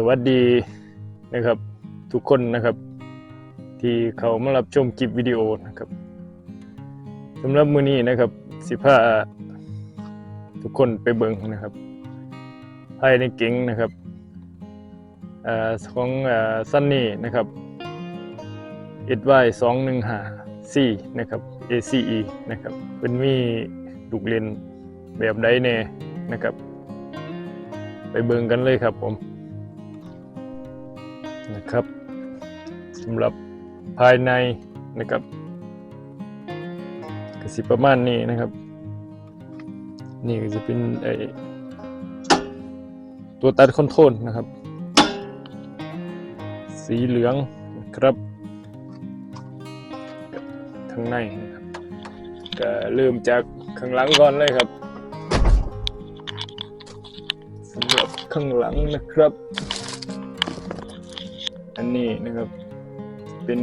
สวัสดีนะครับทุกคนนะครับ ที่เขามารับชมคลิปวิดีโอนะครับสำหรับมือนี้นะครับสิพาทุกคนไปเบิ่งนะครับภายในเก๋งนะครับอของซันนี่นะครับ SY 2 1 5 C นะครับ ACE นะครับเป็นมีลูกเล่นแบบใดแน่นะครับ ไปเบิ่งกันเลยครับผม นะครับสำหรับภายในนะครับก็สิประมาณนี้นะครับ นี่ก็จะเป็นไอตัวตัดคอนโทรลนะครับ สีเหลืองนะครับทางในนะครับก็เริ่มจากข้างหลังก่อนเลยครับสำหรับข้างหลังนะครับ นี้นะครับ เป็น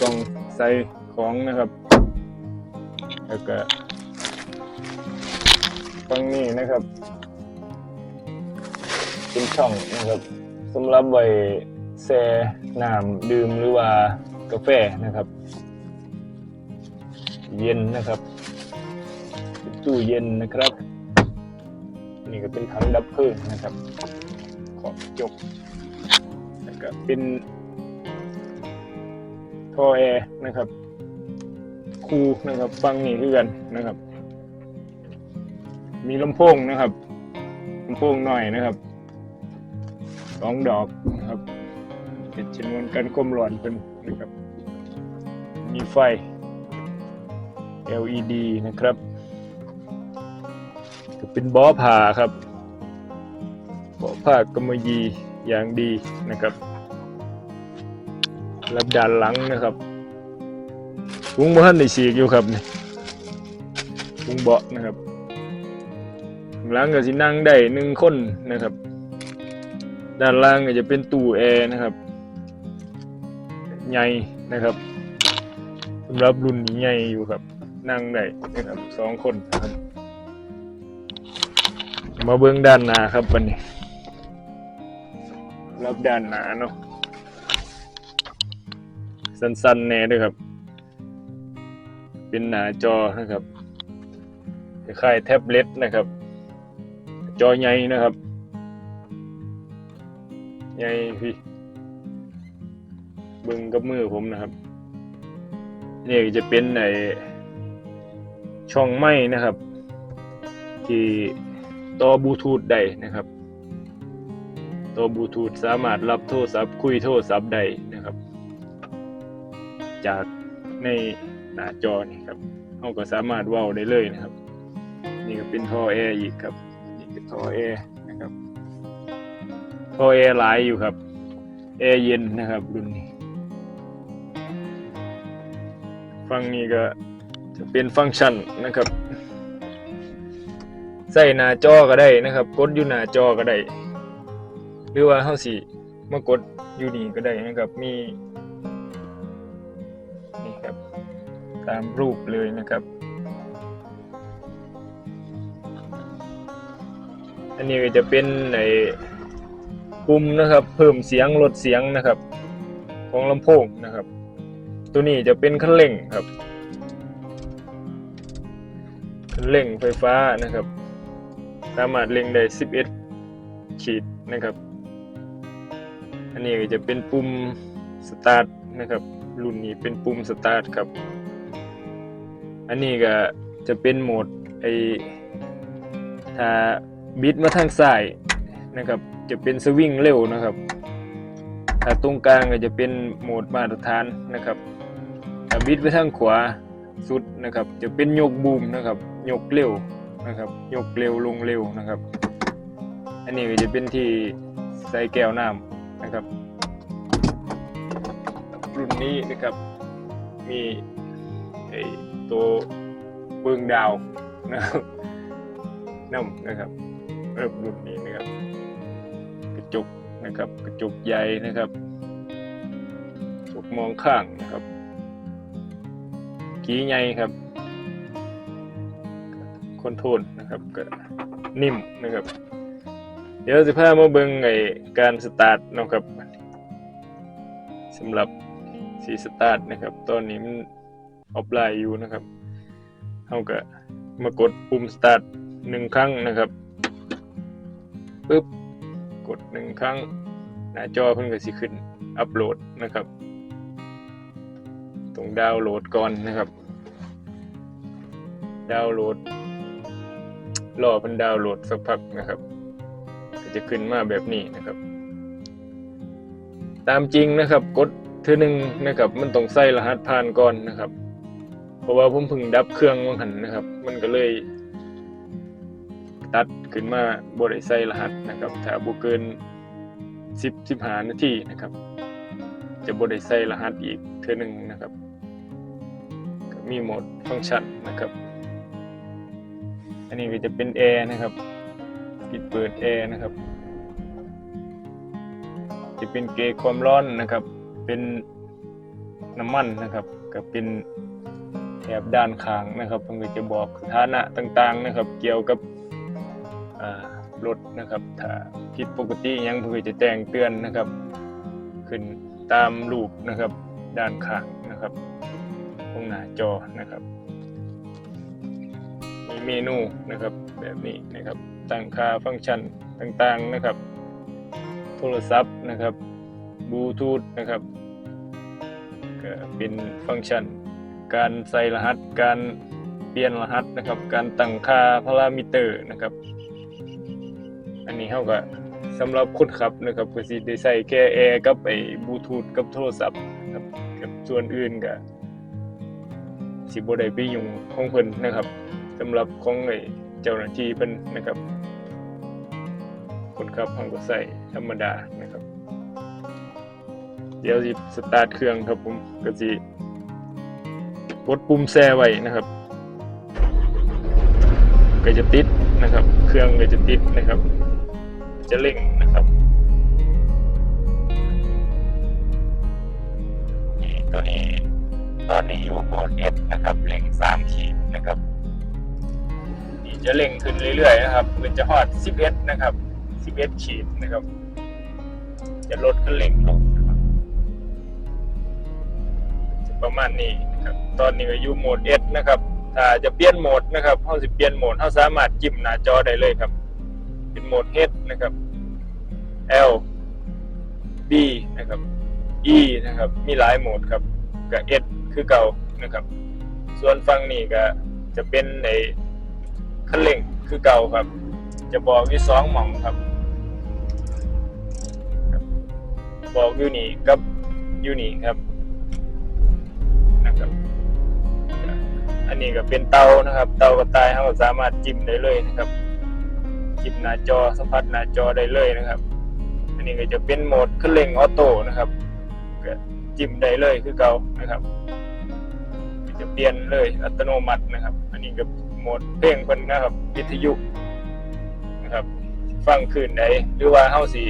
กล่องใส่ของนะครับ แล้วก็ฝั่งนี้นะครับ เป็นช่องนะครับสำหรับไว้แช่น้ำดื่มหรือว่ากาแฟนะครับ เย็นนะครับตู้เย็นนะครับ นี่ก็เป็นถังดับเพลิงนะครับ ขอบจบ แล้วก็เป็นท่อแอร์นะครับ คูนะครับฟังนี่คือกันนะครับ มีลำโพงนะครับลำโพงหน่อยนะครับสองดอกนะครับเป็นชนวนกันความร้อนเป็นนะครับ มีไฟ LED นะครับเป็นบอผ่าครับบอผ่ากำมะยี่ อย่างดีนะครับรับด้านหลังนะครับถุงบ่ทันได้ฉีกอยู่ครับนี่ถุงเบาะนะครับข้างหลังก็สินั่งได้หนึ่งคนนะครับ ด้านล่างก็จะเป็นตู้แอร์นะครับใหญ่นะครับสำหรับรุ่นนี้ใหญ่อยู่ครับ นั่งได้นะครับสองคนนะครับ มาเบื้องด้านหน้าครับวันนี้ รับด้านหนาเนาะสั้นๆแน่ด้วยครับ เป็นหน้าจอนะครับคล้ายแท็บเล็ตนะครับ จอใหญ่นะครับใหญ่พี่บิ่งกับมือผมนะครับนี่จะเป็นไอช่องไม้นะครับ ที่ต่อบลูทูธได้นะครับ ต่อบลูทูธสามารถรับโทรศัพท์คุยโทรศัพท์ได้นะครับ จากในหน้าจอนี่ครับเราก็สามารถเว้าได้เลยนะครับ นี่ก็เป็นท่อแอร์อีกครับนี่ก็ท่อแอร์นะครับท่อแอร์หลายอยู่ครับแอร์เย็นนะครับรุ่นนี้ฟังนี้ก็จะเป็นฟังก์ชันนะครับ ใส่หน้าจอก็ได้นะครับ กดอยู่หน้าจอก็ได้ หรือว่าเฮาสิมากดอยู่นี่ก็ได้นะครับมีนี่ครับตามรูปเลยนะครับ อันนี้จะเป็นในปุ่มนะครับ เพิ่มเสียงลดเสียงนะครับ ของลำโพงนะครับ ตัวนี้จะเป็นคันเร่งครับคันเร่งไฟฟ้านะครับ สามารถเร่งได้ 11 ขีดนะครับ อันนี้ก็จะเป็นปุ่มสตาร์ทนะครับ รุ่นนี้เป็นปุ่มสตาร์ทครับ อันนี้ก็จะเป็นโหมดไอถ้าบิดมาทางซ้ายนะครับ จะเป็นสวิงเร็วนะครับ ถ้าตรงกลางก็จะเป็นโหมดมาตรฐานนะครับ ถ้าบิดไปทางขวาสุดนะครับ จะเป็นยกบูมนะครับ ยกเร็วนะครับ ยกเร็วลงเร็วนะครับ อันนี้ก็จะเป็นที่ใส่แก้วน้ำ นะครับ รุ่นนี้นะครับมีไอตัวเบื้องดาวนะครับน้ำนะครับเริ่มรุ่นนี้นะครับ กระจกนะครับ กระจกใหญ่นะครับกระจกมองข้างนะครับ กีใหญ่ครับคอนโทรลนะครับก็นิ่มนะครับ เดี๋ยวสิพามาเบิ่งไอ้การสตาร์ทนะครับสำหรับสีสตาร์ทนะครับ ตอนนี้มันออฟไลน์อยู่นะครับเฮาก็มากดปุ่มสตาร์ทหนึ่งครั้งนะครับปึ๊บกดหนึ่งครั้ง หน้าจอเพิ่นก็สิขึ้นอัปโหลดนะครับ ตรงดาวน์โหลดก่อนนะครับ ดาวน์โหลดรอเพิ่นดาวน์โหลดสักพักนะครับ จะขึ้นมาแบบนี้นะครับ ตามจริงนะครับ กดเทือหนึ่งนะครับ มันต้องใส่รหัสผ่านก่อนนะครับ เพราะว่าผมเพิ่งดับเครื่องวังหันนะครับ มันก็เลยตัดขึ้นมาบ่ได้ใส่รหัสนะครับ ถ้าบ่เกิน 10 15นาทีนะครับ จะบ่ได้ใส่รหัสอีกเทือหนึ่งนะครับ มีโหมดฟังก์ชันนะครับ อันนี้ก็จะเป็นแอร์นะครับ ปิดเปิดแอร์นะครับ จะเป็นเกจความร้อนนะครับ เป็นน้ำมันนะครับก็เป็นแถบด้านข้างนะครับมันก็จะบอกสถานะต่างๆนะครับ เกี่ยวกับรถนะครับถ้าผิดปกติยังเพื่อจะแจ้งเตือนนะครับ ขึ้นตามรูปนะครับด้านข้างนะครับตรงหน้าจอนะครับ มีเมนูนะครับแบบนี้นะครับ ตั้งค่าฟังก์ชันต่างๆนะครับ โทรศัพท์นะครับบลูทูธนะครับก็เป็นฟังก์ชัน การใส่รหัส การเปลี่ยนรหัสนะครับ การตั้งค่าพารามิเตอร์นะครับ อันนี้เขาก็สำหรับคนขับนะครับก็สิได้ใส่แค่แอร์กับไอ้บลูทูธกับโทรศัพท์ครับกับส่วนอื่นก็สิบ่ได้ไปยุ่งของเพิ่นนะครับสำหรับของไอ้ เจ้าหน้าที่เพิ่นนะครับ คนขับเขาก็ใส่ธรรมดานะครับ เดี๋ยวสิสตาร์ทเครื่องครับผมก็สิกดปุ่มแซไว้นะครับก็จะติดนะครับ เครื่องก็จะติดนะครับ จะเร่งนะครับตัวนี้ตอนนี้อยู่โหมดเอสนะครับเล็งสามขีดนะครับ จะเร่งขึ้นเรื่อยๆนะครับมันจะฮอด 11 นะครับ 11 ขีดนะครับ จะลดขึ้นเร่งลงนะครับประมาณนี้นะครับ ตอนนี้ก็อยู่โหมด S นะครับ ถ้าจะเปลี่ยนโหมดนะครับเฮาสิเปลี่ยนโหมดเฮาสามารถจิ้มหน้าจอได้เลยครับ เป็นโหมด H นะครับ L B นะครับ E นะครับ มีหลายโหมดครับกับ S คือเก่านะครับ ส่วนฝั่งนี้ก็จะเป็นใน คือเก่าครับ จะบอกอยู่สองหม่องครับ บอกอยู่นี่กับอยู่นี่ครับนะครับ อันนี้ก็เป็นเตานะครับ เตากระต่ายเราก็สามารถจิ้มได้เลยนะครับ จิ้มหน้าจอสัมผัสหน้าจอได้เลยนะครับ อันนี้ก็จะเป็นโหมดคันเร่งออโต้นะครับจิ้มได้เลยคือเก่านะครับ จะเปลี่ยนเลยอัตโนมัตินะครับ อันนี้ก็ หมดเพลงเพิ่นนะครับวิทยุนะครับ ฟังคืนใดหรือว่าเฮาสิ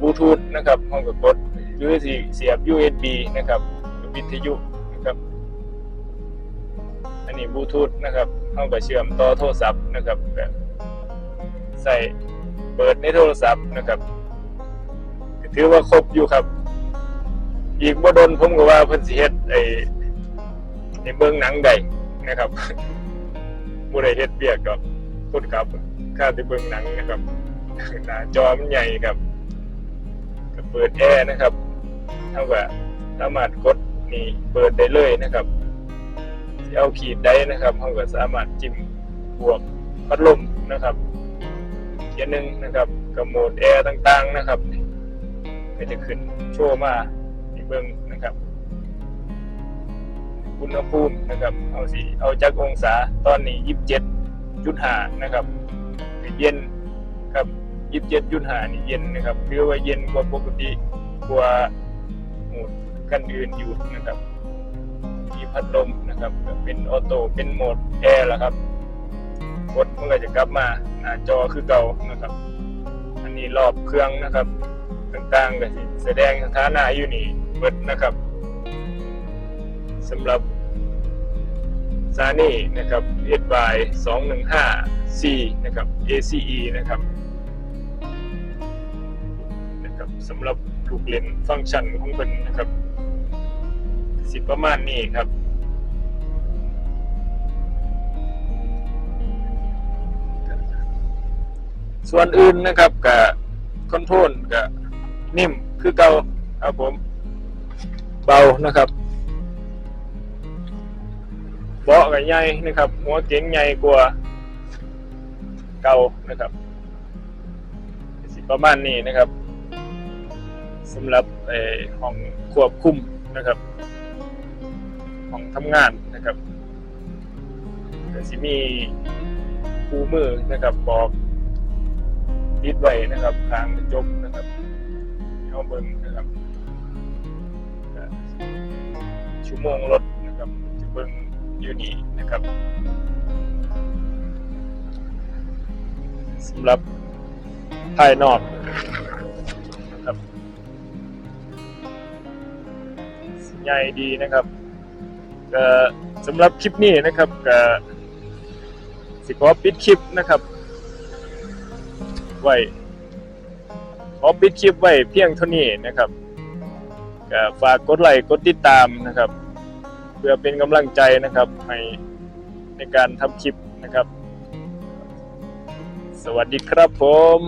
บลูทูธนะครับเฮาก็กดหรือสิเสียบ USB นะครับวิทยุนะครับ อันนี้บลูทูธนะครับเฮาก็เชื่อมต่อโทรศัพท์นะครับแบบใส่เปิดในโทรศัพท์นะครับ ถือว่าครบอยู่ครับ อีกบ่ดนผมก็ว่าเพิ่นสิเฮ็ดไอ้ในเบื้องหนังใดนะครับ บ่ได้เฮ็ดเบียกกับคนขับข้าที่เบื้องหนังนะครับหน้าจอมันใหญ่ครับก็เปิดแอร์นะครับเท่ากับสามารถกดนี่เปิดได้เลยนะครับเอาขีดได้นะครับเท่ากับสามารถจิ้มบวกพัดลมนะครับเียนหนึ่งนะครับกับโหมดแอร์ต่างๆนะครับก็จะขึ้นโชว์มาที่เบื้อง อุณหภูมินะครับ เอาสิเอาจากองศาตอนนี้ยี่สิบเจ็ดจุดห้านะครับเย็นครับยี่สิบเจ็ดจุดห้านี่เย็นนะครับถือว่าเย็นกว่าปกติกว่าหมดกันอื่นอยู่นะครับ มีพัดลมนะครับเป็นออโต้เป็นโหมดแอร์ล้วครับกดมันก็จะกลับมาหน้าจอคือเก่านะครับ อันนี้รอบเครื่องนะครับ ต่างๆก็สิแสดงสถานะอยู่นี่เบิดนะครับ สำหรับซานี่นะครับ s y 215 c นะครับ ACE นะครับนะครับสำหรับลูกเล่นฟังก์ชันของเพิ่นนะครับ สิประมาณนี้ครับส่วนอื่นนะครับกับคอนโทรลกับนิ่มคือเก่าครับผม เบานะครับ บาะกับใหญ่นะครับ หัวเก๋งใหญ่กว่าเก่านะครับสิประมาณนี้นะครับสำหรับห้องควบคุมนะครับห้องทำงานนะครับก็สิมีคู่มือนะครับบอกติดไว้นะครับทางกระจกนะครับให้อาเบิ่งนะครับชั่วโมงรถนะครับจะเบิ่ง อยู่นี่นะครับสำหรับภายนอกครับใหญ่ดีนะครับก็สำหรับคลิปนี้นะครับก็สิขอปิดคลิปนะครับ ไว้ขอปิดคลิปไว้เพียงเท่านี้นะครับก็ฝากกดไลค์กดติดตามนะครับ เพื่อเป็นกำลังใจนะครับในในการทำคลิปนะครับ สวัสดีครับผม